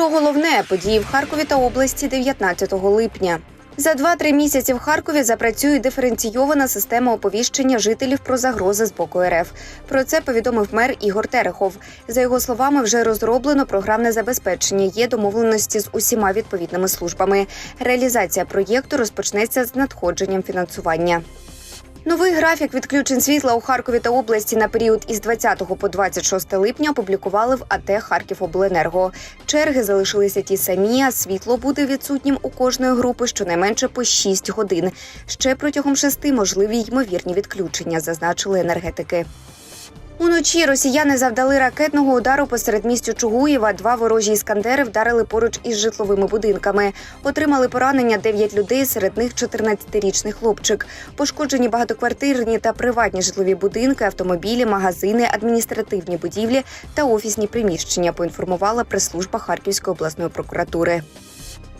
Про головне події в Харкові та області 19 липня. За 2-3 місяці в Харкові запрацює диференційована система оповіщення жителів про загрози з боку РФ. Про це повідомив мер Ігор Терехов. За його словами, вже розроблено програмне забезпечення. Є домовленості з усіма відповідними службами. Реалізація проєкту розпочнеться з надходженням фінансування. Новий графік відключень світла у Харкові та області на період із 20 по 26 липня опублікували в АТ Харківобленерго. Черги залишилися ті самі, а світло буде відсутнім у кожної групи щонайменше по 6 годин. Ще протягом шести можливі ймовірні відключення, зазначили енергетики. Уночі росіяни завдали ракетного удару посеред містю Чугуєва. Два ворожі іскандери вдарили поруч із житловими будинками. Отримали поранення 9 людей, серед них 14-річний хлопчик. Пошкоджені багатоквартирні та приватні житлові будинки, автомобілі, магазини, адміністративні будівлі та офісні приміщення. Поінформувала прес-служба Харківської обласної прокуратури.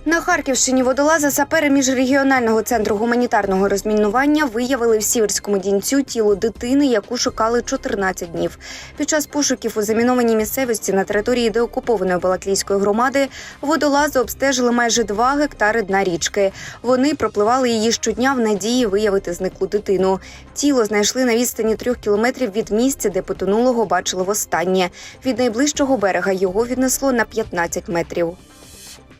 На Харківщині водолази сапери міжрегіонального центру гуманітарного розмінування виявили в сіверському дінцю тіло дитини, яку шукали 14 днів. Під час пошуків у замінованій місцевості на території деокупованої Балаклійської громади водолази обстежили майже 2 гектари дна річки. Вони пропливали її щодня в надії виявити зниклу дитину. Тіло знайшли на відстані трьох кілометрів від місця, де потонулого бачили востаннє. Від найближчого берега його віднесло на 15 метрів.